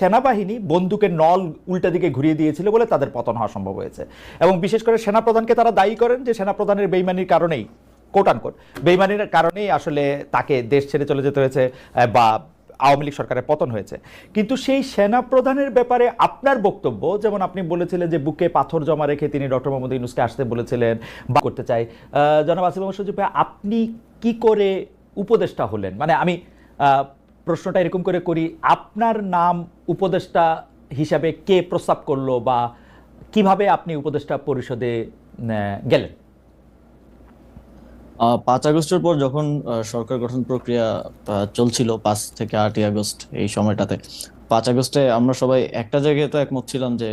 সেনাবাহিনী বন্দুকের নল উল্টা দিকে ঘুরিয়ে দিয়েছিল বলে তাদের পতন হওয়া সম্ভব হয়েছে। এবং বিশেষ করে সেনাপ্রধানকে তারা দায়ী করেন যে সেনাপ্রধানের বেইমানির কারণেই কোট বেইমানির কারণেই আসলে তাকে দেশ ছেড়ে চলে যেতে হয়েছে বা আওয়ামী লীগ সরকারের পতন হয়েছে। কিন্তু সেই সেনা প্রধানের ব্যাপারে আপনার বক্তব্য যেমন আপনি বলেছিলেন যে বুকে পাথর জমা রেখে তিনি ডক্টর মোহাম্মদ ইউনুসকে আসতে বলেছিলেন বা করতে চাই জনাব আসিফ ভাই, আপনি কি করে উপদেষ্টা হলেন? মানে আমি প্রশ্নটা এরকম করে করি, আপনার নাম উপদেষ্টা হিসাবে কে প্রস্তাব করল বা কীভাবে আপনি উপদেষ্টা পরিষদে গেলেন? পাঁচ আগস্টের পর যখন সরকার গঠন প্রক্রিয়া চলছিল পাঁচ থেকে আটই আগস্ট এই সময়টাতে, পাঁচ আগস্টে আমরা সবাই একটা জায়গায় তো একমত ছিলাম যে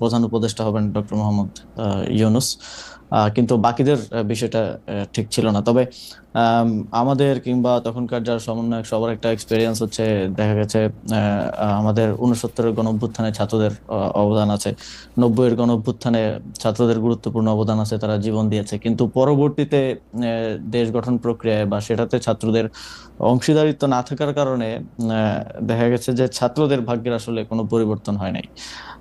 প্রধান উপদেষ্টা হবেন ডক্টর মোহাম্মদ ইউনুস। কিন্তু বাকিদের বিষয়টা ঠিক ছিল না। তবে আমাদের কিংবা তখনকার যারা সমন্বয়ক, সবার একটা এক্সপিরিয়েন্স হচ্ছে, দেখা গেছে আমাদের উনসত্তরের গণ অভ্যুত্থানে ছাত্রদের অবদান আছে। নব্বইয়ের গণ অভ্যুত্থানে ছাত্রদের গুরুত্বপূর্ণ অবদান আছে, তারা জীবন দিয়েছে। কিন্তু পরবর্তীতে দেশ গঠন প্রক্রিয়ায় বা সেটাতে ছাত্রদের অংশীদারিত্ব না থাকার কারণে দেখা গেছে যে ছাত্রদের ভাগ্যের আসলে কোনো পরিবর্তন হয় নাই।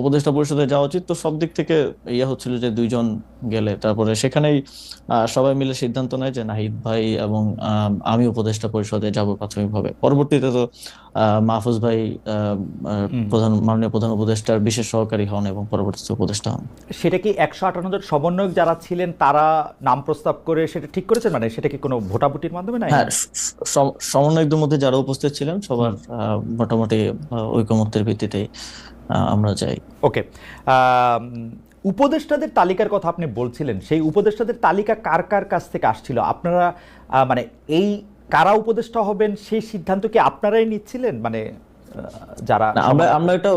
উপদেষ্টা পরিষদে যাওয়া উচিত। তো সব দিক থেকে ইয়ে হচ্ছিল যে দুইজন গেলে। তারপরে সেখানেই সবাই মিলে সিদ্ধান্ত নেয় যে নাহিদ ভাই এবং আমি উপদেষ্টা পরিষদে যাব প্রাথমিকভাবে। পরবর্তীতে তো মাহফুজ ভাই। প্রধান মাননীয় প্রধান উপদেষ্টার বিশেষ সহকারী হন এবং পরবর্তীতে উপদেষ্টা হন। সেটা কি একশো আটান্ন জন সমন্বয়ক যারা ছিলেন তারা নাম প্রস্তাব করে সেটা ঠিক করেছেন? মানে সেটা কি কোনো ভোটাভুটির মাধ্যমে না হ্যাঁ সমন্বয়কদের মধ্যে যারা উপস্থিত ছিলেন সবার মোটামুটি ঐকমত্যের ভিত্তিতেই আহ, আমরা যাই। ওকে উপদেষ্টাদের তালিকার কথা আপনি বলছিলেন সেই উপদেষ্টাদের তালিকা কার কার কাছ থেকে আসছিল? আপনারা মানে এই কারা উপদেষ্টা হবেন সেই সিদ্ধান্ত কি আপনারাই নিচ্ছিলেন? মানে যারা আমরা আমরা একটা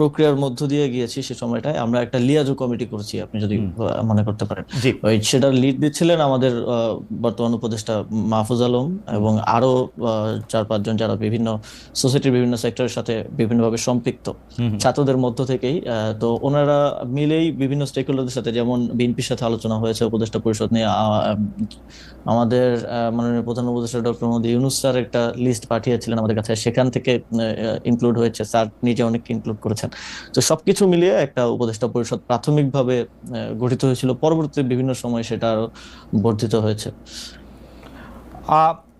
প্রক্রিয়ার মধ্য দিয়ে গিয়েছি সে সময়টায়। আমরা একটা লিয়াজো কমিটি করছি আপনি যদি মনে করতে পারেন। ওই সেটার লিড দিচ্ছিলেন আমাদের বর্তমান উপদেষ্টা মাহফুজ আলম এবং আরও চার পাঁচজন যারা বিভিন্ন সোসাইটির বিভিন্ন সেক্টরের সাথে বিভিন্নভাবে সম্পৃক্ত। ছাত্রদের মধ্য থেকেই তো ওনারা মিলেই বিভিন্ন স্টেক হোল্ডারদের সাথে যেমন বিএনপির সাথে আলোচনা হয়েছে উপদেষ্টা পরিষদ নিয়ে আমাদের মাননীয় প্রধান উপদেষ্টা ডক্টর মোহাম্মদ ইউনুস স্যার একটা লিস্ট পাঠিয়েছিলেন আমাদের কাছে। সেখান থেকে ইনক্লুড হয়েছে। স্যার নিজে অনেক ইনক্লুড করেছেন। তো সবকিছু মিলিয়ে একটা উপদেষ্টা পরিষদ প্রাথমিকভাবে গঠিত হয়েছিল। পরবর্তী বিভিন্ন সময় সেটা আরও বর্ধিত হয়েছে।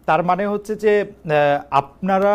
তার মানে হচ্ছে যে আপনারা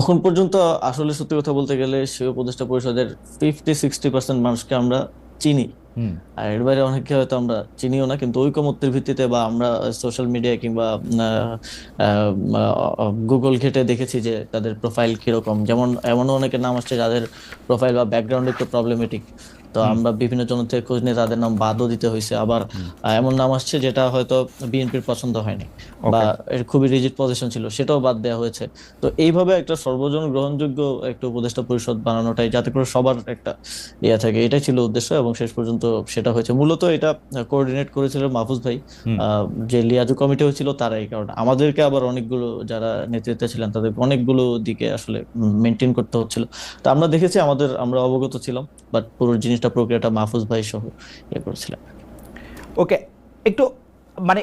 এখন পর্যন্ত আসলে সত্যি কথা বলতে গেলে সে উপদেষ্টা পরিষদের ফিফটি সিক্সটি পার্সেন্ট মানুষকে আমরা চিনি। আর এর বাইরে অনেককে হয়তো আমরা চিনিও না কিন্তু ঐকমত্যের ভিত্তিতে বা আমরা সোশ্যাল মিডিয়া কিংবা গুগল ঘেটে দেখেছি যে তাদের প্রোফাইল কীরকম। যেমন এমনও অনেকের নাম আসছে যাদের প্রোফাইল বা ব্যাকগ্রাউন্ড একটু প্রবলেমেটিক তো আমরা বিভিন্ন জন থেকে খোঁজ নিয়ে তাদের নাম বাদও দিতে হয়েছে। আবার এমন নাম আসছে যেটা হয়তো বিএনপির পছন্দ হয়নি বা খুবই রিজিড পজিশন ছিল সেটাও বাদ দেওয়া হয়েছে। তো এইভাবে একটা সর্বজন গ্রহণযোগ্য একটা উপদেষ্টা পরিষদ বানানোটাই যাতে করে সবার একটা ইয়ে থাকে এটাই ছিল উদ্দেশ্য এবং শেষ পর্যন্ত সেটা হয়েছে। মূলত এটা কোঅর্ডিনেট করেছিল মাহফুজ ভাই আহ, যে লিয়াজু কমিটি হয়েছিল তারাই কারণ। আমাদেরকে আবার অনেকগুলো যারা নেতৃত্বে ছিলেন তাদের অনেকগুলো দিকে আসলে মেনটেন করতে হচ্ছিল। তো আমরা দেখেছি আমাদের আমরা অবগত ছিলাম বাট পুরো জিনিসটা প্রক্রিয়াটা মাহফুজ ভাই সহ ইয়ে করেছিলেন। ওকে একটু মানে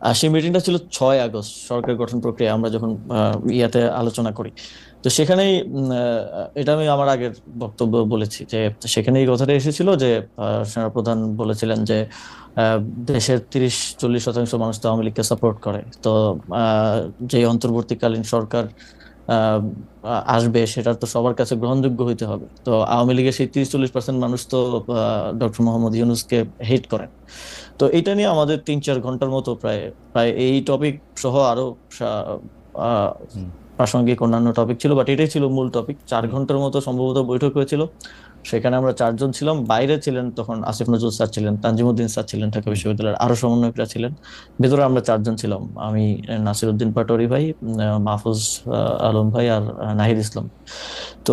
আহ, সেই মিটিংটা ছিল ছয় আগস্ট সরকার গঠন প্রক্রিয়া আমরা যখন ইয়াতে আলোচনা করি। তো সেখানেই এটা আমি আমার আগের বক্তব্য বলেছি যে সেখানে এই কথাটা এসেছিল যে সেনাপ্রধান বলেছিলেন যে দেশের তিরিশ চল্লিশ শতাংশ মানুষ তো আওয়ামী লীগকে সাপোর্ট করে। তো যে অন্তর্বর্তীকালীন সরকার আসবে সেটা তো সবার কাছে গ্রহণযোগ্য হইতে হবে। তো আওয়ামী লীগের সেই তিরিশ চল্লিশ পার্সেন্ট মানুষ তো ডক্টর মোহাম্মদ ইউনুসকে হেট করেন। তো এটা নিয়ে আমাদের তিন চার ঘণ্টার মতো প্রায় প্রায় এই টপিক সহ আরও। প্রাসঙ্গিক অন্যান্য টপিক ছিল বাট এটাই ছিল মূল টপিক চার ঘণ্টার মতো সম্ভবত বৈঠক হয়েছিল। সেখানে আমরা চারজন ছিলাম। বাইরে ছিলেন তখন আসিফ নজরুল স্যার ছিলেন, তানজিমুদ্দিন স্যার ছিলেন, ঢাকা বিশ্ববিদ্যালয়ের আরও সমন্বয়করা ছিলেন। ভেতরে আমরা চারজন ছিলাম, আমি নাসির উদ্দিন পাটোরি ভাই মাহফুজ আলম ভাই আর নাহিদ ইসলাম। তো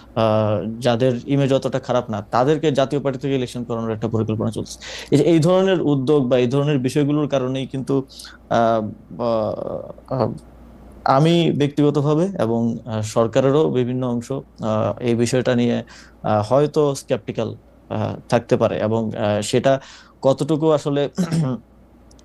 যাদের ইমেজ অতটা খারাপ না, তাদেরকে জাতীয় পার্টি থেকে ইলেকশন করানোর একটা পরিকল্পনা চলছে। এই যে এই ধরনের উদ্যোগ বা এই ধরনের বিষয়গুলোর কারণেই কিন্তু আমি ব্যক্তিগতভাবে এবং সরকারেরও বিভিন্ন অংশ এই বিষয়টা নিয়ে হয়তো স্কেপটিক্যাল থাকতে পারে এবং সেটা কতটুকু আসলে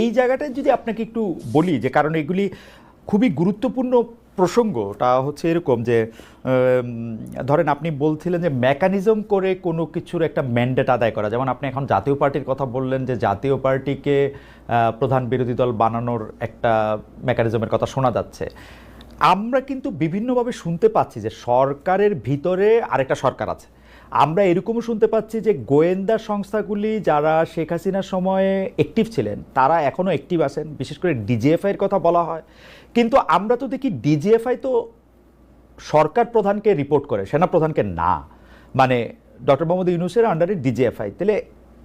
এই জায়গাটায় যদি আপনাকে একটু বলি যে, কারণ এগুলি খুবই গুরুত্বপূর্ণ প্রসঙ্গটা হচ্ছে এরকম যে ধরেন আপনি বলছিলেন যে মেকানিজম করে কোনো কিছুর একটা ম্যান্ডেট আদায় করা। যেমন আপনি এখন জাতীয় পার্টির কথা বললেন যে, জাতীয় পার্টিকে প্রধান বিরোধী দল বানানোর একটা মেকানিজমের কথা শোনা যাচ্ছে। আমরা কিন্তু বিভিন্নভাবে শুনতে পাচ্ছি যে, সরকারের ভিতরে আরেকটা সরকার আছে। আমরা এরকমও শুনতে পাচ্ছি যে গোয়েন্দা সংস্থাগুলি যারা শেখ হাসিনার সময়ে অ্যাক্টিভ ছিলেন, তারা এখনও অ্যাক্টিভ আছেন, বিশেষ করে ডিজিএফআইয়ের কথা বলা হয়। কিন্তু আমরা তো দেখি ডিজিএফআই তো সরকার প্রধানকে রিপোর্ট করে, সেনা প্রধানকে না। মানে ডক্টর মোহাম্মদ ইউনুসের আন্ডারে ডিজিএফআই তাহলে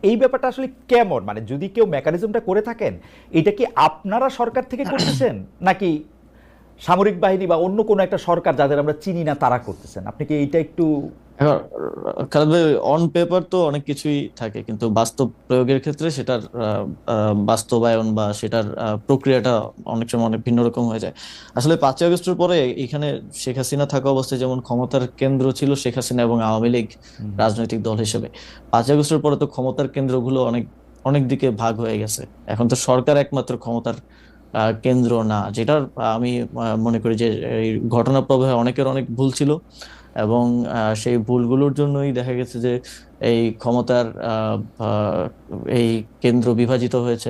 এই ব্যাপারটা আসলে কেমন? মানে যদি কেউ মেকানিজমটা করে থাকেন, এটা কি আপনারা সরকার থেকে করতেছেন? নাকি সামরিক বাহিনী বা অন্য কোনো একটা সরকার যাদের আমরা চিনি না তারা করতেছেন। আপনি কি এইটা একটু খালেদ ভাই অন পেপার তো অনেক কিছুই থাকে কিন্তু বাস্তব প্রয়োগের ক্ষেত্রে সেটার বাস্তবায়ন বা সেটার প্রক্রিয়াটা অনেক সময় অনেক ভিন্ন রকম হয়ে যায়। আসলে পাঁচই আগস্টের পরে এখানে শেখ হাসিনা থাকা অবস্থায় যেমন ক্ষমতার কেন্দ্র ছিল শেখ হাসিনা এবং আওয়ামী লীগ রাজনৈতিক দল হিসেবে। পাঁচই আগস্টের পরে তো ক্ষমতার কেন্দ্রগুলো অনেক অনেক দিকে ভাগ হয়ে গেছে। এখন তো সরকার একমাত্র ক্ষমতার আহ, কেন্দ্র না, যেটার আমি মনে করি যে এই ঘটনা প্রবাহে অনেকের অনেক ভুল ছিল এবং সেই ভুলগুলোর জন্যই দেখা গেছে যে এই ক্ষমতার এই কেন্দ্র বিভাজিত হয়েছে।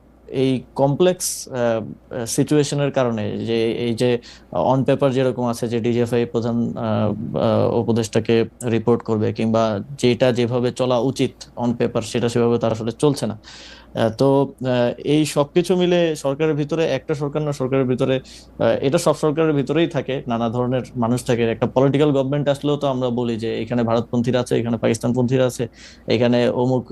এই কমপ্লেক্স সিচুয়েশনের কারণে যে এই যে অন পেপার যেরকম আছে যে ডিজিএফআই প্রধান উপদেষ্টাকে রিপোর্ট করবে কিংবা যেটা যেভাবে চলা উচিত অন পেপার সেটা সেভাবে তার আসলে চলছে না। তো এই সবকিছু মিলে সরকারের ভিতরে, একটা সরকার না সরকারের ভিতরে এটা সব সরকারের ভিতরেই থাকে, নানা ধরনের মানুষ থাকে। একটা পলিটিক্যাল গভর্নমেন্ট আসলেও তো আমরা বলি যে, এখানে ভারতপন্থীরা আছে, এখানে পাকিস্তানপন্থীরা আছে, এখানে অমুক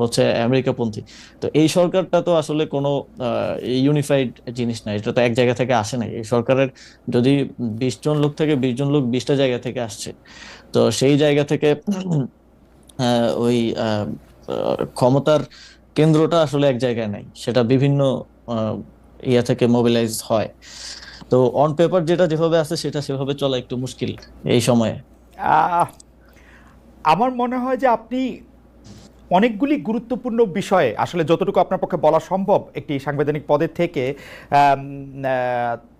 হচ্ছে আমেরিকাপন্থী। তো এই সরকারটা তো আসলে কোনো ইউনিফাইড জিনিস না, এটা তো এক জায়গা থেকে আসে নাই এই সরকারের যদি বিশ জন লোক থেকে, বিশ জন লোক বিশটা জায়গা থেকে আসছে। তো সেই জায়গা থেকে ওই ক্ষমতার কেন্দ্রটা আসলে এক জায়গায় নাই, সেটা বিভিন্ন ইয়া থেকে মোবিলাইজ হয়। তো অন পেপার যেটা যেভাবে আছে, সেটা সেভাবে চলা একটু মুশকিল এই সময়ে। আমার মনে হয় যে আপনি অনেকগুলি গুরুত্বপূর্ণ বিষয়ে, আসলে যতটুকু আপনার পক্ষে বলা সম্ভব, একটি সাংবিধানিক পদের থেকে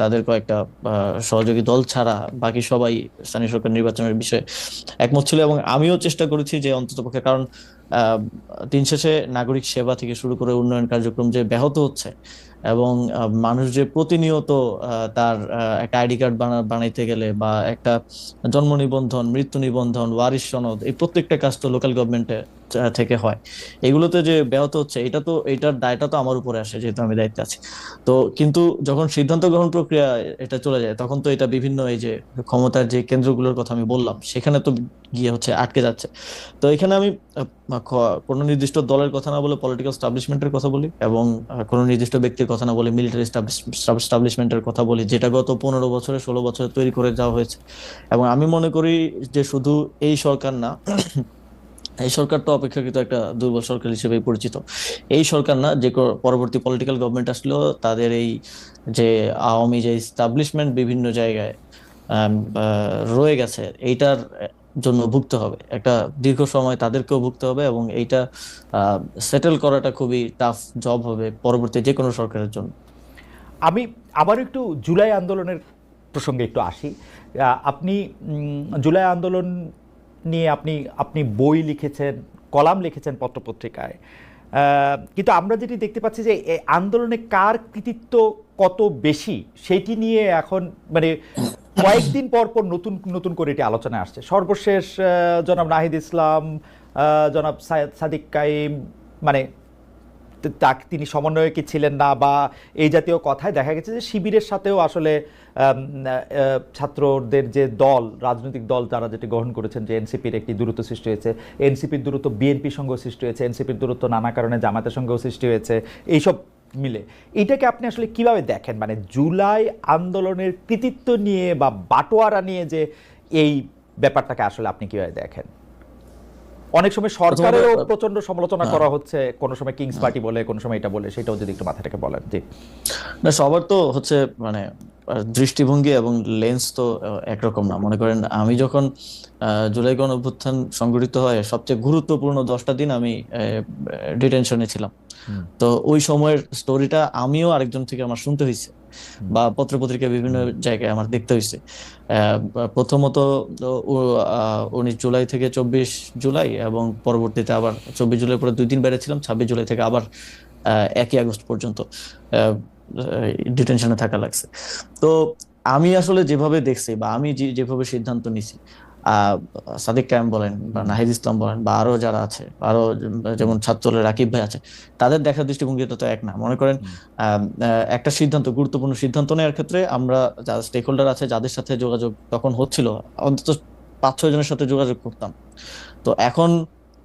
তাদের কয়েকটা সহযোগী দল ছাড়া বাকি সবাই স্থানীয় সরকার নির্বাচনের বিষয়ে একমত ছিল এবং আমিও চেষ্টা করেছি যে অন্ততপক্ষে কারণ দিন শেষে নাগরিক সেবা থেকে শুরু করে উন্নয়ন কার্যক্রম যে ব্যাহত হচ্ছে এবং মানুষ যে প্রতিনিয়ত তার একটা আইডি কার্ড বানাইতে গেলে বা একটা জন্ম নিবন্ধন, মৃত্যু নিবন্ধন, ওয়ারিশ সনদ, এই প্রত্যেকটা কাজ তো লোকাল গভর্নমেন্টে থেকে হয়। এগুলোতে যে ব্যাহত হচ্ছে, এটা তো, এটার দায়টা তো আমার উপরে আসে, যেহেতু আমি দায়িত্বে আছি। তো কিন্তু যখন সিদ্ধান্ত গ্রহণ প্রক্রিয়া এটা চলে যায়, তখন তো এটা বিভিন্ন এই যে ক্ষমতার যে কেন্দ্রগুলোর কথা আমি বললাম, সেখানে তো গিয়ে হচ্ছে আটকে যাচ্ছে। তো এখানে আমি কোনো নির্দিষ্ট দলের কথা না বলে পলিটিক্যাল স্টাবলিশমেন্টের কথা বলি এবং কোনো নির্দিষ্ট ব্যক্তির কথা না বলে মিলিটারি স্টাবলিশমেন্টের কথা বলি, যেটা গত পনেরো বছরে, ষোলো বছরে তৈরি করে যাওয়া হয়েছে। এবং আমি মনে করি যে শুধু এই সরকার না এই সরকার তো অপেক্ষাকৃত একটা দুর্বল সরকার হিসেবে পরিচিত। এই সরকার না, যে পরবর্তী পলিটিক্যাল গভর্নমেন্ট আসলো তাদের এই যে আওয়ামী যে স্টাবলিশমেন্ট বিভিন্ন জায়গায় রয়ে গেছে, এইটার জন্য ভুগতে হবে। একটা দীর্ঘ সময় তাদেরকেও ভুগতে হবে এবং এইটা সেটেল করাটা খুবই টাফ জব হবে পরবর্তী যে কোনো সরকারের জন্য। আমি আবার একটু জুলাই আন্দোলনের প্রসঙ্গে একটু আসি। আপনি জুলাই আন্দোলন নিয়ে আপনি আপনি বই লিখেছেন, কলাম লিখেছেন পত্রপত্রিকায়। কিন্তু আমরা যেটি দেখতে পাচ্ছি যে আন্দোলনে কার কৃতিত্ব কত বেশি, সেটি নিয়ে এখন মানে কয়েকদিন পর পর নতুন নতুন করে এটি আলোচনায় আসছে। সর্বশেষ জনাব নাহিদ ইসলাম জনাব সাদিক কাইম মানে তাকে তিনি সমন্বয়কে ছিলেন না বা এই জাতীয় কথায় দেখা গেছে যে শিবিরের সাথেও আসলে ছাত্রদের যে দল, রাজনৈতিক দল তারা যেটি গ্রহণ করেছেন যে এনসিপির একটি দূরত্ব সৃষ্টি হয়েছে, এনসিপির দূরত্ব বিএনপির সঙ্গেও সৃষ্টি হয়েছে, এনসিপির দূরত্ব নানা কারণে জামাতের সঙ্গেও সৃষ্টি হয়েছে, এইসব মিলে। এটাকে আপনি আসলে কীভাবে দেখেন? মানে জুলাই আন্দোলনের কৃতিত্ব নিয়ে বা বাটোয়ারা নিয়ে যে এই ব্যাপারটাকে আসলে আপনি কীভাবে দেখেন? অনেক সময় সরকারেরও প্রচণ্ড সমালোচনা হ্যাঁ। করা হচ্ছে কোনো সময় কিংস পার্টি বলে কোনো সময় এটা বলে সেটাও যদি একটু মাথা থেকে বলেন। জি। না সবার তো হচ্ছে মানে দৃষ্টিভঙ্গি এবং লেন্স তো একরকম না। মনে করেন আমি যখন আহ, জুলাই গণ অভ্যুত্থান সংগঠিত হয় সবচেয়ে গুরুত্বপূর্ণ দশটা দিন আমি ডিটেনশনে ছিলাম। তো ওই সময়ের স্টোরিটা আমিও আরেকজন থেকে আমার শুনতে হয়েছে। বা পত্রপত্রিকা বিভিন্ন জায়গায় আমার দেখতে হয়েছে প্রথমত উনিশ জুলাই থেকে চব্বিশ জুলাই এবং পরবর্তীতে আবার চব্বিশ জুলাই পরে দুই দিন বেড়েছিলাম ছাব্বিশ জুলাই থেকে আবার একই আগস্ট পর্যন্ত ডিটেনশনে থাকা লাগছে। তো আমি আসলে যেভাবে দেখছি বা আমি যেভাবে সিদ্ধান্ত নিছি সাদিক কায়েম বলেন বা নাহিদ ইসলাম বলেন বা আরও যারা আছে আরও যেমন ছাত্রলের রাকিব ভাই আছে তাদের দেখার দৃষ্টিভঙ্গিটা তো এক না। মনে করেন একটা সিদ্ধান্ত গুরুত্বপূর্ণ সিদ্ধান্ত নেওয়ার ক্ষেত্রে আমরা যারা স্টেক হোল্ডার আছে যাদের সাথে যোগাযোগ তখন হচ্ছিল অন্তত পাঁচ ছয় জনের সাথে যোগাযোগ করতাম। তো এখন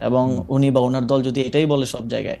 এবং উনি বা ওনার দল যদি এটাই বলে সব জায়গায়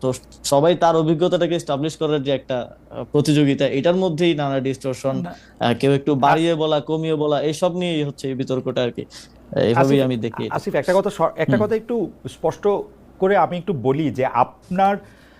তো সবাই তার অভিজ্ঞতাটাকে এস্টাবলিশ করার যে একটা প্রতিযোগিতা এটার মধ্যেই নানা ডিস্টরশন কেউ একটু বাড়িয়ে বলা কমিয়ে বলা এইসব নিয়েই হচ্ছে এই বিতর্কটা আর কি। এইভাবেই আমি দেখি আসিফ একটা কথা একটা কথা একটু স্পষ্ট করে আমি একটু বলি যে আপনার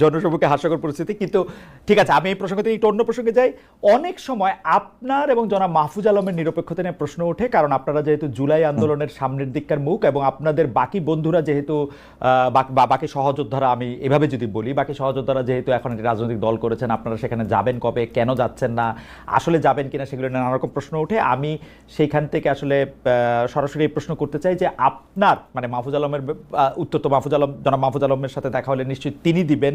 জনসম্মুখে হাস্যকর পরিস্থিতি। কিন্তু ঠিক আছে আমি এই প্রসঙ্গ থেকে একটু অন্য প্রসঙ্গে যাই। অনেক সময় আপনার এবং জনাব মাহফুজ আলমের নিরপেক্ষতা নিয়ে প্রশ্ন ওঠে কারণ আপনারা যেহেতু জুলাই আন্দোলনের সামনের দিককার মুখ এবং আপনাদের বাকি বন্ধুরা যেহেতু বাক- বা বাকি সহযোদ্ধারা আমি এভাবে যদি বলি বাকি সহযোদ্ধারা যেহেতু এখন একটি রাজনৈতিক দল করেছেন আপনারা সেখানে যাবেন কবে কেন যাচ্ছেন না আসলে যাবেন কিনা সেগুলো নিয়ে নানা রকম প্রশ্ন ওঠে। আমি সেইখান থেকে আসলে সরাসরি এই প্রশ্ন করতে চাই যে আপনার মানে মাহফুজ আলমের উত্তর তো মাহফুজ আলম জনাব মাহফুজ আলমের সাথে দেখা হলে নিশ্চয়ই তিনি দিবেন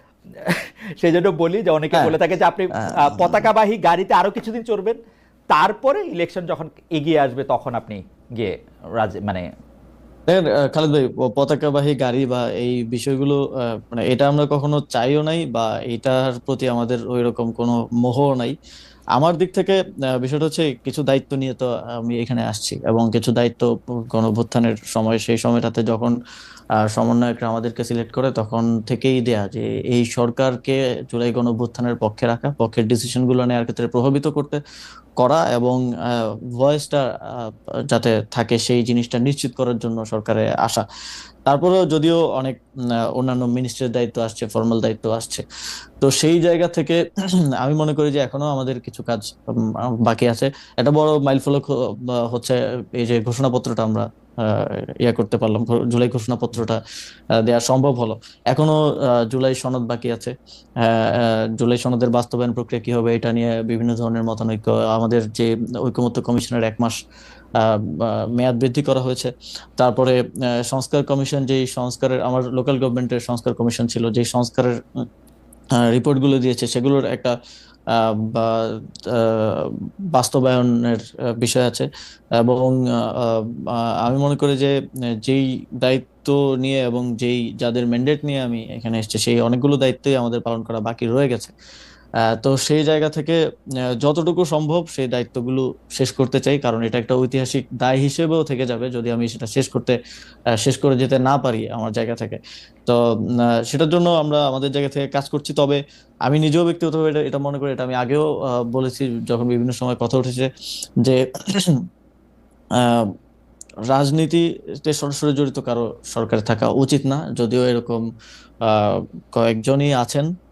সেই জন্য বলি যে অনেকে হ্যাঁ। বলে থাকে যে আপনি পতাকাবাহী গাড়িতে আরও কিছুদিন চড়বেন তারপরে ইলেকশন যখন এগিয়ে আসবে তখন আপনি গিয়ে রাজ মানে দেখেন খালেদ ভাই পতাকাবাহী গাড়ি বা এই বিষয়গুলো আহ, মানে এটা আমরা কখনো চাইও নাই বা এটার প্রতি আমাদের ওই রকম কোনো মোহ নাই আমার দিক থেকে বিষয়টা হচ্ছে কিছু দায়িত্ব নিয়ে তো আমি এখানে আসছি এবং কিছু দায়িত্ব গণভ্যুত্থানের সময়, সেই সময়টাতে যখন সমন্বয়করা আমাদেরকে সিলেক্ট করে তখন থেকেই দেয়া যে এই সরকারকে জুলাই গণভ্যুত্থানের পক্ষে রাখা, পক্ষের ডিসিশনগুলো নেওয়ার ক্ষেত্রে প্রভাবিত করতে করা এবং ভয়েসটা যাতে থাকে সেই জিনিসটা নিশ্চিত করার জন্য সরকারে আসা। তারপরেও যদিও অনেক অন্যান্য মিনিস্ট্রির দায়িত্ব আসছে ফর্মাল দায়িত্ব আসছে। তো সেই জায়গা থেকে আমি মনে করি যে এখনও আমাদের কিছু কাজ বাকি আছে। একটা বড় মাইল ফলক হচ্ছে এই যে ঘোষণাপত্রটা আমরা ইয়ে করতে পারলাম জুলাই ঘোষণাপত্রটা দেওয়া সম্ভব হলো। এখনও জুলাই সনদ বাকি আছে। জুলাই সনদের বাস্তবায়ন প্রক্রিয়া কি হবে এটা নিয়ে বিভিন্ন ধরনের মতানৈক্য, আমাদের যে ঐকমত্য কমিশনের এক মাস মেয়াদ বৃদ্ধি করা হয়েছে। তারপরে সংস্কার কমিশন, যেই সংস্কারের, আমার লোকাল গভর্নমেন্টের সংস্কার কমিশন ছিল, যেই সংস্কারের রিপোর্টগুলো দিয়েছে, সেগুলোর একটা বা বাস্তবায়নের বিষয় আছে। এবং আমি মনে করি যে, যেই দায়িত্ব নিয়ে এবং যেই যাদের ম্যান্ডেট নিয়ে আমি এখানে এসেছি, সেই অনেকগুলো দায়িত্বই আমাদের পালন করা বাকি রয়ে গেছে। তো সেই জায়গা থেকে যতটুকু সম্ভব সেই দায়িত্বগুলো শেষ করতে চাই, কারণ এটা একটা ঐতিহাসিক দায় হিসেবেও থেকে যাবে যদি আমি সেটা শেষ করতে শেষ করে যেতে না পারি আমার জায়গা থেকে। তো সেটার জন্য আমরা আমাদের জায়গা থেকে কাজ করছি। তবে আমি নিজেও ব্যক্তিগতভাবে এটা এটা মনে করি, এটা আমি আগেও বলেছি যখন বিভিন্ন সময় কথা উঠেছে যে রাজনীতিতে সরাসরি জড়িত কারও সরকারে থাকা উচিত না। যদিও এরকম কয়েকজনই আছেন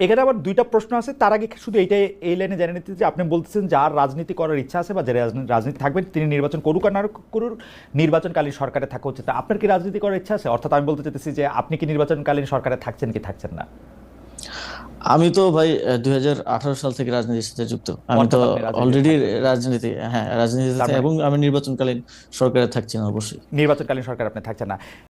এখানে আবার দুইটা প্রশ্ন আছে। তার আগে শুধু এইটাই এই লাইনে জেনে নিতে যে আপনি বলতেছেন যার রাজনীতি করার ইচ্ছা আছে বা যে রাজনীতি থাকবেন তিনি নির্বাচন করুক আর না করুক নির্বাচনকালীন সরকারে থাকা উচিত। আপনার কি রাজনীতি করার ইচ্ছা আছে? অর্থাৎ আমি বলতে চাইতেছি যে আপনি কি নির্বাচনকালীন সরকারে থাকছেন কি থাকছেন না? আমি তো ভাই দুই হাজার আঠারো সাল থেকে রাজনীতির সাথে যুক্ত। আমি তো অলরেডি রাজনীতি হ্যাঁ রাজনীতিতে তার মানে- এবং আমি নির্বাচনকালীন সরকারে থাকছি না অবশ্যই। নির্বাচনকালীন সরকার আপনি থাকছেন না।